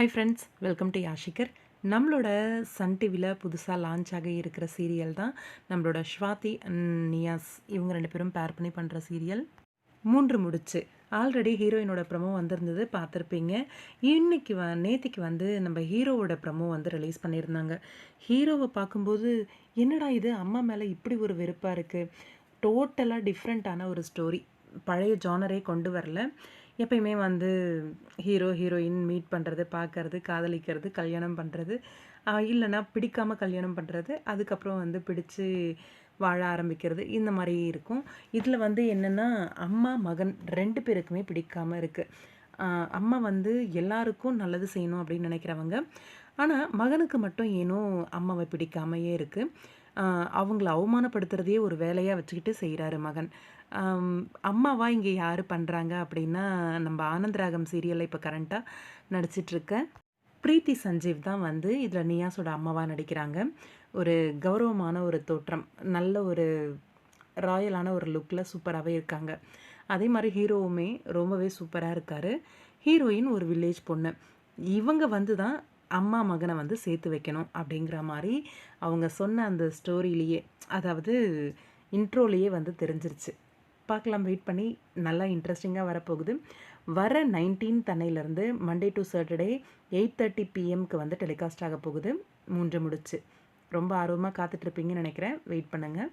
High friends welcome to யாஷிகர் நம்மளோட Sun டிவியில் புதுசாக லான்ச் ஆகி இருக்கிற சீரியல் தான் நம்மளோட ஸ்வாதி அண்ட் நியாஸ் இவங்க ரெண்டு பேரும் பேர் பண்ணி பண்ணுற சீரியல் மூன்று முடிச்சு. ஆல்ரெடி ஹீரோயினோட ப்ரமோ வந்திருந்தது பார்த்துருப்பீங்க. இன்னைக்கு வ நேத்திக்கு வந்து நம்ம ஹீரோவோட ப்ரமோ வந்து ரிலீஸ் பண்ணியிருந்தாங்க. ஹீரோவை பார்க்கும்போது என்னடா இது அம்மா மேலே இப்படி ஒரு வெறுப்பாக இருக்குது டோட்டலாக டிஃப்ரெண்ட்டான ஒரு ஸ்டோரி பழைய ஜானரே கொண்டு வரல. எப்பயுமே வந்து ஹீரோ ஹீரோயின் மீட் பண்ணுறது பார்க்கறது காதலிக்கிறது கல்யாணம் பண்ணுறது இல்லைன்னா பிடிக்காமல் கல்யாணம் பண்ணுறது அதுக்கப்புறம் வந்து பிடிச்சு வாழ ஆரம்பிக்கிறது இந்த மாதிரி இருக்கும். இதில் வந்து என்னென்னா அம்மா மகன் ரெண்டு பேருக்குமே பிடிக்காமல் இருக்குது அம்மா வந்து எல்லாருக்கும் நல்லது செய்யணும் அப்படின்னு நினைக்கிறவங்க. ஆனால் மகனுக்கு மட்டும் ஏனோ அம்மாவை பிடிக்காமையே இருக்குது அவங்கள அவமானப்படுத்துறதையே ஒரு வேலையாக வச்சுக்கிட்டு செய்கிறாரு மகன். அம்மாவா இங்கே யார் பண்ணுறாங்க அப்படின்னா நம்ம ஆனந்தராகம் சீரியலில் இப்போ கரண்ட்டாக நடிச்சிட்ருக்க பிரீத்தி சஞ்சீவ் தான் வந்து இதில் நியாஸோட அம்மாவாக நடிக்கிறாங்க. ஒரு கௌரவமான ஒரு தோற்றம் நல்ல ஒரு ராயலான ஒரு லுக்கில் சூப்பராகவே இருக்காங்க. அதே மாதிரி ஹீரோவுமே ரொம்பவே சூப்பராக இருக்கார். ஹீரோயின் ஒரு வில்லேஜ் பொண்ணு. இவங்க வந்து தான் அம்மா மகனை வந்து சேர்த்து வைக்கணும் அப்படிங்கிற மாதிரி அவங்க சொன்ன அந்த ஸ்டோரியிலேயே அதாவது இன்ட்ரோலேயே வந்து தெரிஞ்சிருச்சு. பார்க்கலாம் வெயிட் பண்ணி. நல்லா இன்ட்ரெஸ்டிங்காக வரப்போகுது. வர nineteen தன்னையிலேருந்து Monday to Saturday eight thirty பிஎம்க்கு வந்து டெலிகாஸ்ட் ஆக போகுது. மூன்று முடிச்சு. ரொம்ப ஆர்வமாக காத்துட்ருப்பீங்கன்னு நினைக்கிறேன். வெயிட் பண்ணுங்கள்